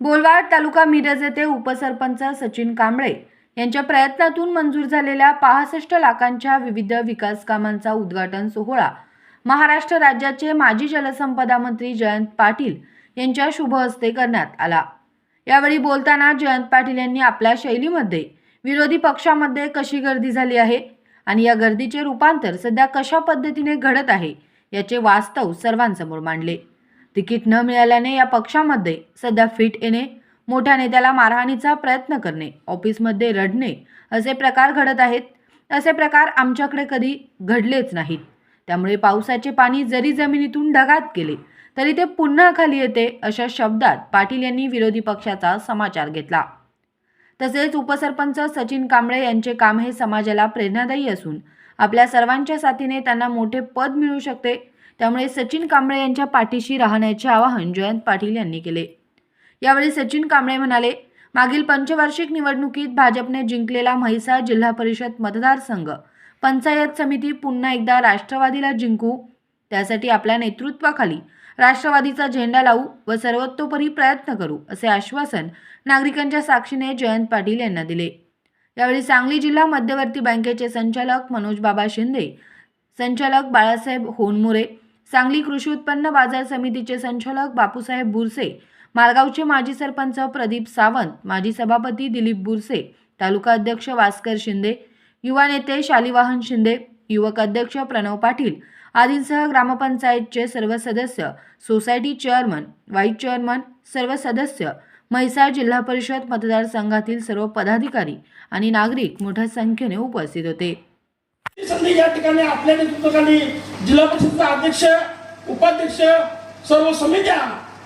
बोलवाड तालुका मिरज येथे उपसरपंच सचिन कांबळे यांच्या प्रयत्नातून मंजूर झालेल्या पासष्ट लाखांच्या विविध विकास कामांचा उद्घाटन सोहळा. महाराष्ट्र राज्याचे माजी जलसंपदा मंत्री जयंत पाटील यांच्या शुभ हस्ते करण्यात आला. यावेळी बोलताना जयंत पाटील यांनी आपल्या शैलीमध्ये विरोधी पक्षामध्ये कशी गर्दी झाली आहे? आणि या गर्दीचे रूपांतर सध्या कशा पद्धतीने घडत आहे याचे वास्तव सर्वांसमोर मांडले. तिकीट न मिळाल्याने या पक्षामध्ये सध्या फिट येणे मोठ्या नेत्याला मारहाणीचा प्रयत्न करणे ऑफिसमध्ये रडणे असे प्रकार घडत आहेत. असे प्रकार आमच्याकडे कधी घडलेच नाहीत. त्यामुळे पावसाचे पाणी जरी जमिनीतून ढगात गेले तरी ते पुन्हा खाली येते अशा शब्दात पाटील यांनी विरोधी पक्षाचा समाचार घेतला. तसेच उपसरपंच सचिन कांबळे यांचे काम हे समाजाला प्रेरणादायी असून आपल्या सर्वांच्या साथीने त्यांना मोठे पद मिळू शकते. त्यामुळे सचिन कांबळे यांच्या पाठीशी राहण्याचे आवाहन जयंत पाटील यांनी केले. यावेळी सचिन कांबळे म्हणाले मागील पंचवार्षिक निवडणुकीत भाजपने जिंकलेला म्हैसाळ जिल्हा परिषद मतदारसंघ पंचायत समिती पुन्हा एकदा राष्ट्रवादीला जिंकू त्यासाठी आपल्या नेतृत्वाखाली राष्ट्रवादीचा झेंडा लावू व सर्वतोपरी प्रयत्न करू असे आश्वासन नागरिकांच्या साक्षीने जयंत पाटील यांना दिले. यावेळी सांगली जिल्हा मध्यवर्ती बँकेचे संचालक मनोज बाबा शिंदे संचालक बाळासाहेब होनमुरे सांगली कृषी उत्पन्न बाजार समितीचे संचालक बापूसाहेब बुरसे मालगावचे माजी सरपंच प्रदीप सावंत माजी सभापती दिलीप बुरसे तालुका अध्यक्ष वास्कर शिंदे युवा नेते शालिवाहन शिंदे युवक अध्यक्ष प्रणव पाटील आदींसह ग्रामपंचायतचे सर्व सदस्य सोसायटी चेअरमन व्हाईस चेअरमन सर्व सदस्य म्हैसाळ जिल्हा परिषद मतदारसंघातील सर्व पदाधिकारी आणि नागरिक मोठ्या संख्येने उपस्थित होते. संधी या ठिकाणी आपल्या नेतृत्वाखाली जिल्हा परिषदचा अध्यक्ष उपाध्यक्ष सर्व समित्या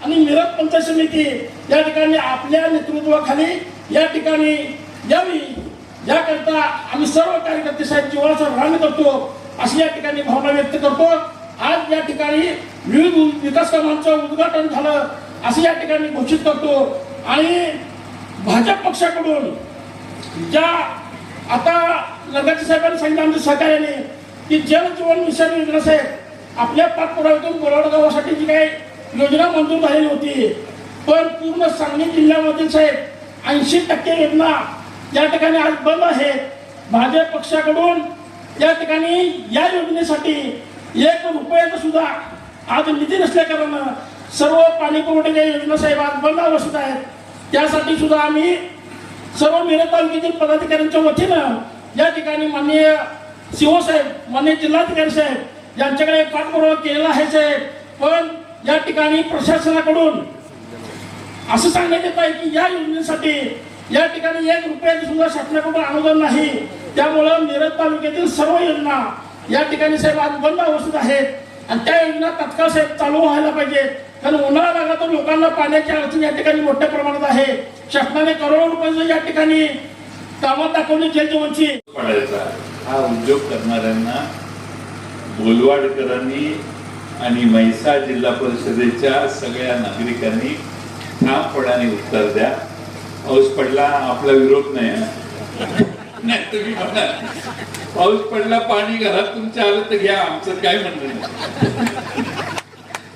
आणि मिरज पंचायत समिती या ठिकाणी आपल्या नेतृत्वाखाली या ठिकाणी यावी. याकरता आम्ही सर्व कार्यकर्ते साहेब जीवनाचा रान करतो अशी या ठिकाणी भावना व्यक्त करतो. आज या ठिकाणी विविध विकास कामांचं उद्घाटन झालं असं या ठिकाणी घोषित करतो. आणि भाजप पक्षाकडून ज्या आता नगरचे साहेबांनी सांगितलं आमच्या सहकार्याने की जलजीवन मिशन योजना साहेब आपल्या पाठपुराव्यातून बोराड गावासाठी जी काही योजना मंजूर झालेली होती पण पूर्ण सांगली जिल्ह्यामधील साहेब ऐंशी टक्के योजना या ठिकाणी आज बंद आहे. भाजप पक्षाकडून या ठिकाणी या योजनेसाठी एक रुपयाचा सुद्धा आज निधी नसल्याकारणानं सर्व पाणी पुरवठ्याच्या योजना साहेब आज बंद अवस्थेत आहेत. त्यासाठी सुद्धा आम्ही सर्व मिरज तालुक्यातील पदाधिकाऱ्यांच्या वतीनं या ठिकाणी माननीय सीओ साहेब माननीय जिल्हाधिकारी साहेब यांच्याकडे पाठपुरावा केलेला आहे साहेब. पण या ठिकाणी प्रशासनाकडून असं सांगण्यात येत आहे की या योजनेसाठी या ठिकाणी एक रुपयाचं सुद्धा शासनाकडून अनुदान नाही. त्यामुळं मिरज तालुक्यातील सर्व योजना या ठिकाणी साहेब आज बंद अवस्थेत आहेत. आणि त्या योजना तत्काळ साहेब चालू व्हायला पाहिजेत. कारण उन्हाळा भागातून लोकांना पाण्याची अडचण या ठिकाणी मोठ्या प्रमाणात आहे. शासनाने करोडो रुपये या ठिकाणी कामात दाखवली जलजीवनची पडायचा हा उद्योग करणाऱ्यांना बोलवाडकरांनी आणि म्हैसाळ जिल्हा परिषदेच्या सगळ्या नागरिकांनी ठामपणाने उत्तर द्या. पाऊस पडला आपला विरोध नाही. नाही तुम्ही म्हणा पाऊस पडला पाणी घरात तुमच्या आलं तर घ्या आमचं काय म्हणणं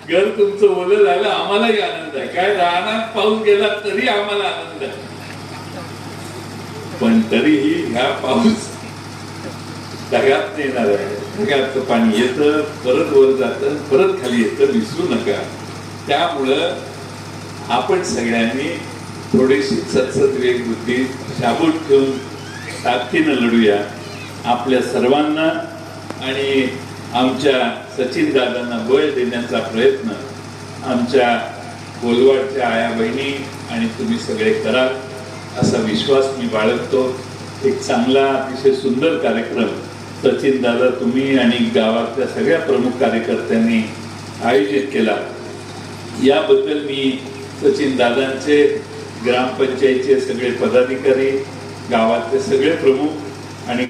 घर तुमचं ओलं झालं आम्हालाही आनंद आहे. काय राहणार पाऊस गेला तरी आम्हाला आनंद आहे. पण तरीही ह्या पाऊस ढगात येणार आहे. ढगाचं पाणी येतं परत वर जातं परत खाली येतं विसरू नका. त्यामुळं आपण सगळ्यांनी थोडीशी सतसत वेगबुद्धी शाबूत ठेवून ताकदीनं लढूया. आपल्या सर्वांना आणि आमच्या सचिन दादांना बळ देण्याचा प्रयत्न. आमच्या कोलवाडच्या आया बहिणी आणि तुम्ही सगळे करा. असा विश्वास मी बाळगतो. एक चांगला अतिशय सुंदर कार्यक्रम. सचिन दादा तुम्ही आणि गावातल्या सगळ्या प्रमुख कार्यकर्त्यांनी आयोजित केला. याबद्दल मी सचिन दादांचे ग्रामपंचायतीचे सगळे पदाधिकारी गावातले सगळे प्रमुख